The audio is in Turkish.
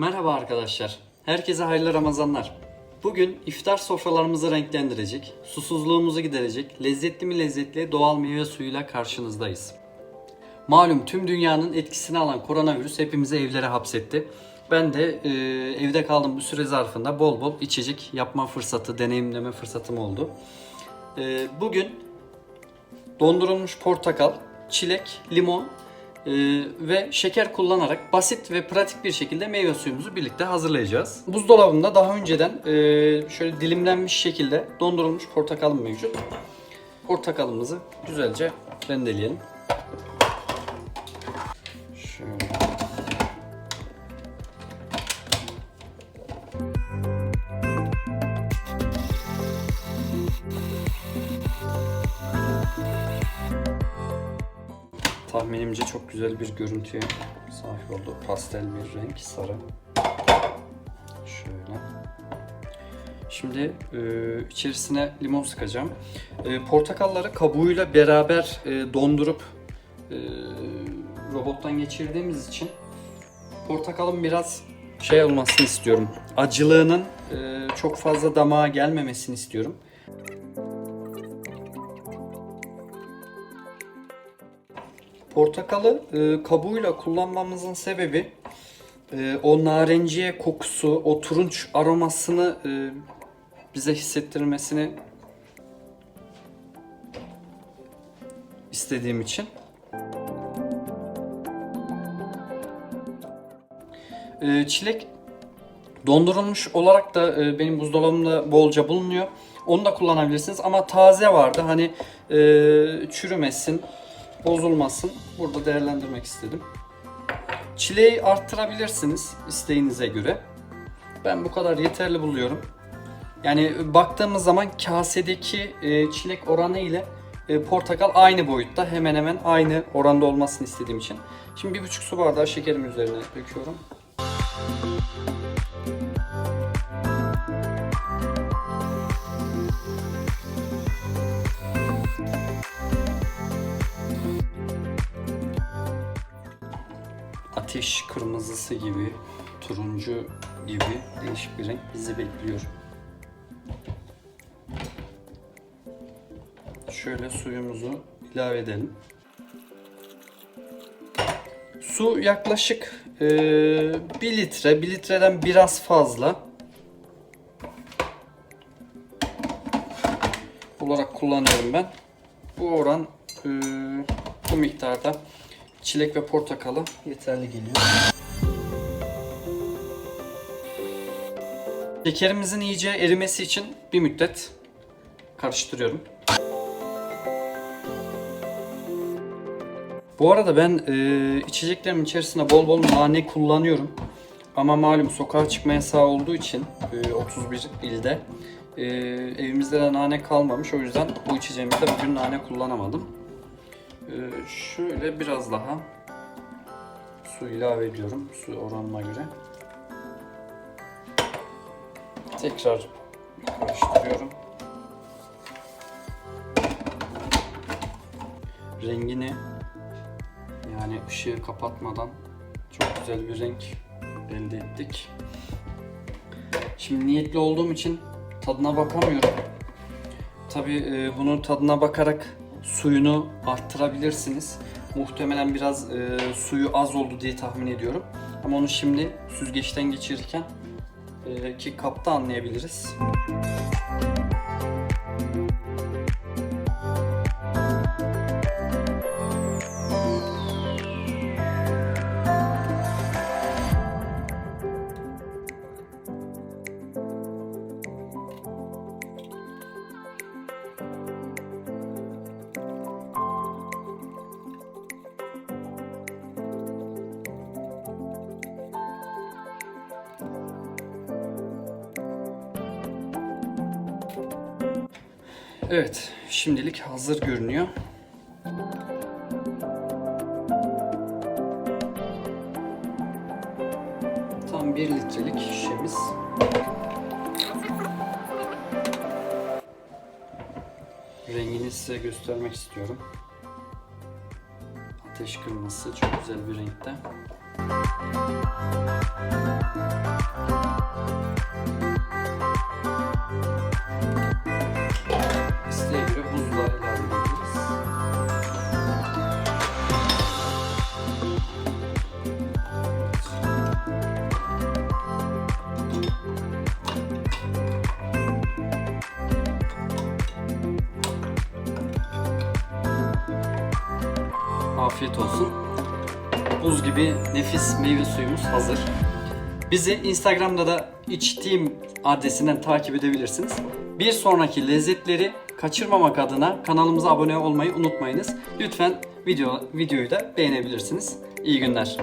Merhaba arkadaşlar. Herkese hayırlı Ramazanlar. Bugün iftar sofralarımızı renklendirecek, susuzluğumuzu giderecek, lezzetli mi lezzetli doğal meyve suyuyla karşınızdayız. Malum tüm dünyanın etkisini alan koronavirüs hepimizi evlere hapsetti. Ben de e, evde kaldığım bu süre zarfında bol bol içecek yapma fırsatı, deneyimleme fırsatım oldu. E, bugün dondurulmuş portakal, çilek, limon ve şeker kullanarak basit ve pratik bir şekilde meyve suyumuzu birlikte hazırlayacağız. Buzdolabında daha önceden e, şöyle dilimlenmiş şekilde dondurulmuş portakalım mevcut. Portakalımızı güzelce rendeleyelim. Şöyle. Tahminimce çok güzel bir görüntüye sahip oldu. Pastel bir renk, sarı. Şöyle. Şimdi e, içerisine limon sıkacağım. E, portakalları kabuğuyla beraber e, dondurup e, robottan geçirdiğimiz için portakalın biraz şey olmasını istiyorum. Acılığının e, çok fazla damağa gelmemesini istiyorum. Portakalı e, kabuğuyla kullanmamızın sebebi e, o narenciye kokusu, o turunç aromasını e, bize hissettirmesini istediğim için. E, çilek dondurulmuş olarak da e, benim buzdolabımda bolca bulunuyor. Onu da kullanabilirsiniz ama taze vardı. Hani e, çürümesin, bozulmasın. Burada değerlendirmek istedim. Çileği arttırabilirsiniz isteğinize göre. Ben bu kadar yeterli buluyorum. Yani baktığımız zaman kasedeki e, çilek oranı ile e, portakal aynı boyutta. Hemen hemen aynı oranda olmasını istediğim için. Şimdi bir buçuk su bardağı şekerimi üzerine döküyorum. Ateş kırmızısı gibi, turuncu gibi değişik bir renk bizi bekliyor. Şöyle suyumuzu ilave edelim. Su yaklaşık e, 1 litre, 1 litreden biraz fazla olarak kullanıyorum ben. Bu oran e, bu miktarda çilek ve portakalı yeterli geliyor. Şekerimizin iyice erimesi için bir müddet karıştırıyorum. Bu arada ben e, içeceklerimin içerisine bol bol nane kullanıyorum. Ama malum sokağa çıkma yasağı olduğu için e, 31 ilde e, evimizde de nane kalmamış. O yüzden bu içeceğimizde bugün nane kullanamadım. Ee, şöyle biraz daha su ilave ediyorum su oranına göre. Tekrar karıştırıyorum. Rengini yani ışığı kapatmadan çok güzel bir renk elde ettik. Şimdi niyetli olduğum için tadına bakamıyorum. Tabii bunun tadına bakarak suyunu arttırabilirsiniz. Muhtemelen biraz e, suyu az oldu diye tahmin ediyorum. Ama onu şimdi süzgeçten geçirirken e, ki kapta anlayabiliriz. Evet, şimdilik hazır görünüyor. Tam 1 litrelik şişemiz. Rengini size göstermek istiyorum. Ateş kırmızısı çok güzel bir renkte. Afiyet olsun. Buz gibi nefis meyve suyumuz hazır. Bizi Instagram'da da içtiğim adresinden takip edebilirsiniz. Bir sonraki lezzetleri kaçırmamak adına kanalımıza abone olmayı unutmayınız. Lütfen video videoyu da beğenebilirsiniz. İyi günler.